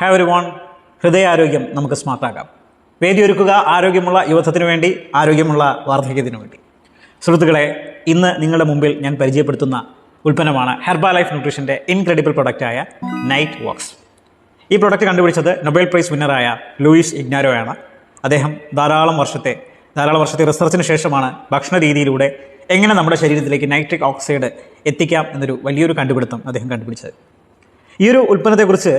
Have ഒരു one ഹൃദയാരോഗ്യം നമുക്ക് സ്മാർട്ടാക്കാം വേദിയൊരുക്കുക ആരോഗ്യമുള്ള യുവത്വത്തിനു വേണ്ടി ആരോഗ്യമുള്ള വാർദ്ധക്യത്തിന് വേണ്ടി. സുഹൃത്തുക്കളെ ഇന്ന് നിങ്ങളുടെ മുമ്പിൽ ഞാൻ പരിചയപ്പെടുത്തുന്ന ഉൽപ്പന്നമാണ് ഹെർബാ ലൈഫ് ന്യൂട്രീഷന്റെ ഇൻക്രെഡിബിൾ പ്രൊഡക്റ്റായ നൈറ്റ് വോക്സ് ഈ പ്രൊഡക്റ്റ് കണ്ടുപിടിച്ചത് നൊബേൽ പ്രൈസ് വിന്നറായ ലൂയിസ് ഇഗ്നാരോയാണ് അദ്ദേഹം ധാരാളം വർഷത്തെ ധാരാളം വർഷത്തെ റിസർച്ചിന് ശേഷമാണ് ഭക്ഷണ രീതിയിലൂടെ എങ്ങനെ നമ്മുടെ ശരീരത്തിലേക്ക് നൈട്രിക് ഓക്സൈഡ് എത്തിക്കാം എന്നൊരു വലിയൊരു കണ്ടുപിടുത്തം അദ്ദേഹം കണ്ടുപിടിച്ചത്. ഈ ഒരു ഉൽപ്പന്നത്തെക്കുറിച്ച്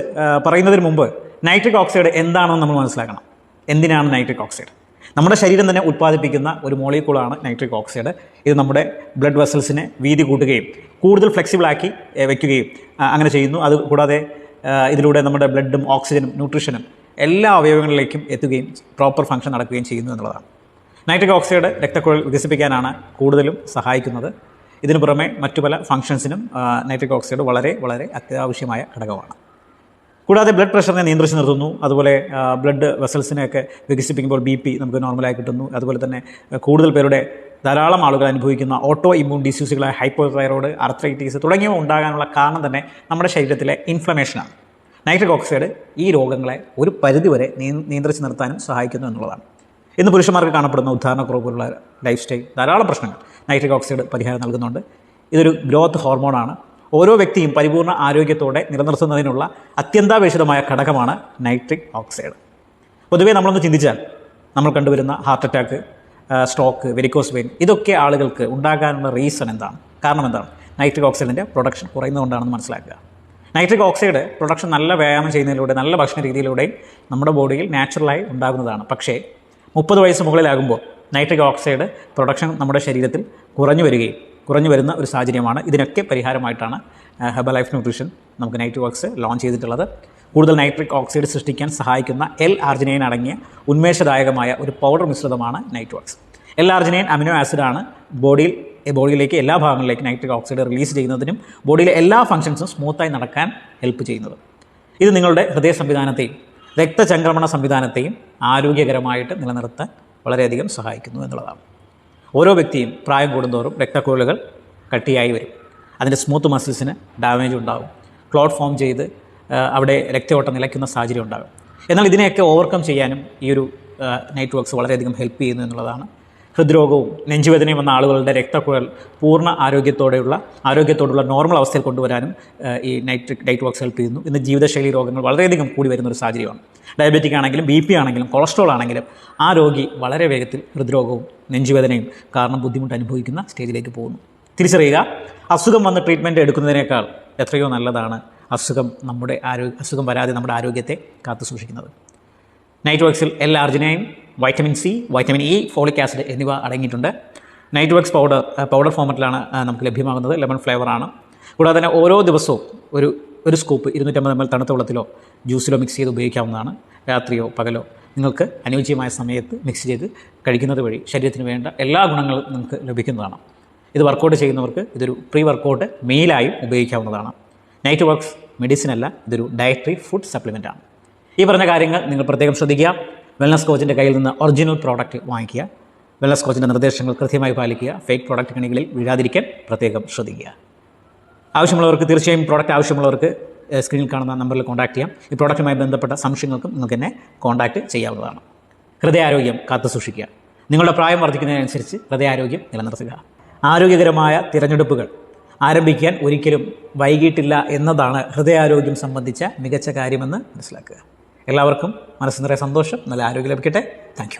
പറയുന്നതിന് മുമ്പ് നൈട്രിക് ഓക്സൈഡ് എന്താണെന്ന് നമ്മൾ മനസ്സിലാക്കണം. എന്തിനാണ് നൈട്രിക് ഓക്സൈഡ്? നമ്മുടെ ശരീരം തന്നെ ഉത്പാദിപ്പിക്കുന്ന ഒരു മോളിക്കൂളാണ് നൈട്രിക് ഓക്സൈഡ്. ഇത് നമ്മുടെ ബ്ലഡ് വെസൽസിനെ വീതി കൂട്ടുകയും കൂടുതൽ ഫ്ലെക്സിബിളാക്കി വയ്ക്കുകയും അങ്ങനെ ചെയ്യുന്നു. അത് കൂടാതെ ഇതിലൂടെ നമ്മുടെ ബ്ലഡും ഓക്സിജനും ന്യൂട്രീഷനും എല്ലാ അവയവങ്ങളിലേക്കും എത്തുകയും പ്രോപ്പർ ഫംഗ്ഷൻ നടക്കുകയും ചെയ്യുന്നു എന്നുള്ളതാണ്. നൈട്രിക് ഓക്സൈഡ് രക്തക്കുഴൽ വികസിപ്പിക്കാനാണ് കൂടുതലും സഹായിക്കുന്നത്. ഇതിനു പുറമെ മറ്റു പല ഫംഗ്ഷൻസിനും ആ, നൈട്രിക് ഓക്സൈഡ് വളരെ വളരെ അത്യാവശ്യമായ ഘടകമാണ്. കൂടാതെ ബ്ലഡ് പ്രഷറിനെ നിയന്ത്രിച്ച് നിർത്തുന്നു. അതുപോലെ ബ്ലഡ് വെസൽസിനെയൊക്കെ വികസിപ്പിക്കുമ്പോൾ ബി പി നമുക്ക് നോർമലായി കിട്ടുന്നു. അതുപോലെ തന്നെ കൂടുതൽ പേരുടെ ധാരാളം ആളുകൾ അനുഭവിക്കുന്ന ഓട്ടോ ഇമ്മ്യൂൺ ഡിസീസുകളായ ഹൈപ്പോതൈറോയ്ഡ് അർത്രൈറ്റീസ് തുടങ്ങിയവ ഉണ്ടാകാനുള്ള കാരണം തന്നെ നമ്മുടെ ശരീരത്തിലെ ഇൻഫ്ലമേഷനാണ് നൈട്രിക് ഓക്സൈഡ് ഈ രോഗങ്ങളെ ഒരു പരിധിവരെ നിയ- നിയന്ത്രിച്ച് നിർത്താനും സഹായിക്കുന്നു എന്നുള്ളതാണ്. ഇന്ന് പുരുഷന്മാർക്ക് കാണപ്പെടുന്ന ഉദ്ധാരണക്കുറവ് പോലുള്ള ലൈഫ് സ്റ്റൈൽ ധാരാളം പ്രശ്നങ്ങൾ. നൈട്രിക് ഓക്സൈഡ് പരിഹാരം നൽകുന്നുണ്ട്. ഇതൊരു ഗ്രോത്ത് ഹോർമോണാണ്. ഓരോ വ്യക്തിയും പരിപൂർണ ആരോഗ്യത്തോടെ നിലനിർത്തുന്നതിനുള്ള അത്യന്താപേക്ഷിതമായ ഘടകമാണ് നൈട്രിക് ഓക്സൈഡ്. പൊതുവേ നമ്മളൊന്ന് ചിന്തിച്ചാൽ നമ്മൾ കണ്ടുവരുന്ന heart attack stroke varicose vein ഇതൊക്കെ ആളുകൾക്ക് ഉണ്ടാകാനുള്ള റീസൺ എന്താണ്? കാരണം എന്താണ്? നൈട്രിക് ഓക്സൈഡിന്റെ പ്രൊഡക്ഷൻ കുറയുന്നതുകൊണ്ടാണെന്ന് മനസ്സിലാക്കുക. നൈട്രിക് ഓക്സൈഡ് പ്രൊഡക്ഷൻ നല്ല വ്യായാമം ചെയ്യുന്നതിലൂടെ നല്ല ഭക്ഷണ രീതിയിലൂടെയും നമ്മുടെ ബോഡിയിൽ നാച്ചുറലായി ഉണ്ടാകുന്നതാണ്. പക്ഷേ മുപ്പത് വയസ്സ് മുകളിലാകുമ്പോൾ നൈട്രിക് ഓക്സൈഡ് പ്രൊഡക്ഷൻ നമ്മുടെ ശരീരത്തിൽ കുറഞ്ഞു വരികയും കുറഞ്ഞു വരുന്ന ഒരു സാഹചര്യമാണ്. ഇതിനൊക്കെ പരിഹാരമായിട്ടാണ് ഹെബ ലൈഫ് ന്യൂട്രീഷൻ നമുക്ക് നൈട്രിക് ഓക്സ് ലോഞ്ച് ചെയ്തിട്ടുള്ളത്. കൂടുതൽ നൈട്രിക് ഓക്സൈഡ് സൃഷ്ടിക്കാൻ സഹായിക്കുന്ന എൽ ആർജിനൈൻ അടങ്ങിയ ഉന്മേഷദായകമായ ഒരു പൗഡർ മിശ്രിതമാണ് Niteworks L arginine amino ആസിഡാണ് ബോഡിയിൽ ബോഡിയിലേക്ക് എല്ലാ ഭാഗങ്ങളിലേക്കും നൈട്രിക് ഓക്സൈഡ് റിലീസ് ചെയ്യുന്നതിനും ബോഡിയിലെ എല്ലാ ഫംഗ്ഷൻസും സ്മൂത്തായി നടക്കാൻ ഹെൽപ്പ് ചെയ്യുന്നത്. ഇത് നിങ്ങളുടെ ഹൃദയ സംവിധാനത്തെയും രക്തചംക്രമണ സംവിധാനത്തെയും ആരോഗ്യകരമായിട്ട് നിലനിർത്താൻ വളരെയധികം സഹായിക്കുന്നു എന്നുള്ളതാണ്. ഓരോ വ്യക്തിയും പ്രായം കൂടുന്തോറും രക്തക്കുഴലുകൾ കട്ടിയായി വരും. അതിന്റെ സ്മൂത്ത് മസിൽസിന് ഡാമേജ് ഉണ്ടാകും. ക്ലോട്ട് ഫോം ചെയ്ത് അവിടെ രക്തയോട്ടം നിലയ്ക്കുന്ന സാഹചര്യം ഉണ്ടാകും. എന്നാൽ ഇതിനെയൊക്കെ ഓവർകം ചെയ്യാനും ഈ ഒരു നെറ്റ്വർക്ക്സ് വളരെയധികം ഹെൽപ്പ് ചെയ്യുന്നു എന്നുള്ളതാണ് ഹൃദ്രോഗവും നെഞ്ചുവേദനയും വന്ന ആളുകളുടെ രക്തക്കുഴൽ പൂർണ ആരോഗ്യത്തോടെയുള്ള ആരോഗ്യത്തോടുള്ള നോർമൽ അവസ്ഥയിൽ കൊണ്ടുവരാനും ഈ നൈറ്റ് ഡൈറ്റ് വർക്ക്സ് ഹെൽപ്പ് ചെയ്യുന്നു. ഇന്ന് ജീവിതശൈലി രോഗങ്ങൾ വളരെയധികം കൂടി വരുന്ന ഒരു സാഹചര്യമാണ്. ഡയബറ്റിക് ആണെങ്കിലും ബി പി ആണെങ്കിലും കൊളസ്ട്രോൾ ആണെങ്കിലും ആ രോഗി വളരെ വേഗത്തിൽ ഹൃദ്രോഗവും നെഞ്ചുവേദനയും കാരണം ബുദ്ധിമുട്ട് അനുഭവിക്കുന്ന സ്റ്റേജിലേക്ക് പോകുന്നു. തിരിച്ചറിയുക അസുഖം വന്ന് ട്രീറ്റ്മെന്റ് എടുക്കുന്നതിനേക്കാൾ എത്രയോ നല്ലതാണ് അസുഖം നമ്മുടെ ആരോഗ്യ അസുഖം വരാതെ നമ്മുടെ ആരോഗ്യത്തെ കാത്തു സൂക്ഷിക്കുന്നത് നൈറ്റ് വോക്സിൽ എല്ലാ arginine vitamin C vitamin E folic acid എന്നിവ അടങ്ങിയിട്ടുണ്ട്. നൈറ്റ് വർക്സ് പൗഡർ പൗഡർ ഫോമറ്റിലാണ് നമുക്ക് ലഭ്യമാകുന്നത്. ലെമൺ ഫ്ലേവറാണ് കൂടാതെ തന്നെ ഓരോ ദിവസവും ഒരു ഒരു സ്കൂപ്പ് ഇരുന്നൂറ്റമ്പത് എം എൽ തണുത്ത വെള്ളത്തിലോ ജ്യൂസിലോ മിക്സ് ചെയ്ത് ഉപയോഗിക്കാവുന്നതാണ്. രാത്രിയോ പകലോ നിങ്ങൾക്ക് അനുയോജ്യമായ സമയത്ത് മിക്സ് ചെയ്ത് കഴിക്കുന്നത് വഴി ശരീരത്തിന് വേണ്ട എല്ലാ ഗുണങ്ങളും നിങ്ങൾക്ക് ലഭിക്കുന്നതാണ്. ഇത് വർക്കൗട്ട് ചെയ്യുന്നവർക്ക് ഇതൊരു പ്രീ വർക്കൗട്ട് മീലായും ഉപയോഗിക്കാവുന്നതാണ്. നൈറ്റ് വർക്ക്സ് മെഡിസിൻ അല്ല ഇതൊരു ഡയറ്ററി ഫുഡ് സപ്ലിമെന്റ് ആണ്. ഈ പറഞ്ഞ കാര്യങ്ങൾ നിങ്ങൾ പ്രത്യേകം ശ്രദ്ധിക്കുക. വെൽനസ് കോച്ചിന്റെ കയ്യിൽ നിന്ന് ഒറിജിനൽ പ്രോഡക്റ്റ് വാങ്ങിക്കുക. വെൽനസ് കോച്ചിന്റെ നിർദ്ദേശങ്ങൾ കൃത്യമായി പാലിക്കുക. ഫേക്ക് പ്രോഡക്റ്റ് കണികളിൽ വീഴാതിരിക്കാൻ പ്രത്യേകം ശ്രദ്ധിക്കുക. ആവശ്യമുള്ളവർക്ക് തീർച്ചയായും പ്രോഡക്റ്റ് ആവശ്യമുള്ളവർക്ക് സ്ക്രീനിൽ കാണുന്ന നമ്പറിൽ കോൺടാക്റ്റ് ചെയ്യാം. ഈ പ്രോഡക്റ്റുമായി ബന്ധപ്പെട്ട സംശയങ്ങൾക്കും നിങ്ങൾക്ക് എന്നെ കോൺടാക്റ്റ് ചെയ്യാവുന്നതാണ്. ഹൃദയാരോഗ്യം കാത്തു സൂക്ഷിക്കുക. നിങ്ങളുടെ പ്രായം വർദ്ധിക്കുന്നതിനനുസരിച്ച് ഹൃദയാരോഗ്യം നിലനിർത്തുക. ആരോഗ്യകരമായ തിരഞ്ഞെടുപ്പുകൾ ആരംഭിക്കാൻ ഒരിക്കലും വൈകിട്ടില്ല എന്നതാണ് ഹൃദയാരോഗ്യം സംബന്ധിച്ച മികച്ച കാര്യമെന്ന് മനസ്സിലാക്കുക. എല്ലാവർക്കും മനസ്സ് നിറയെ സന്തോഷം നല്ല ആരോഗ്യം ലഭിക്കട്ടെ. താങ്ക്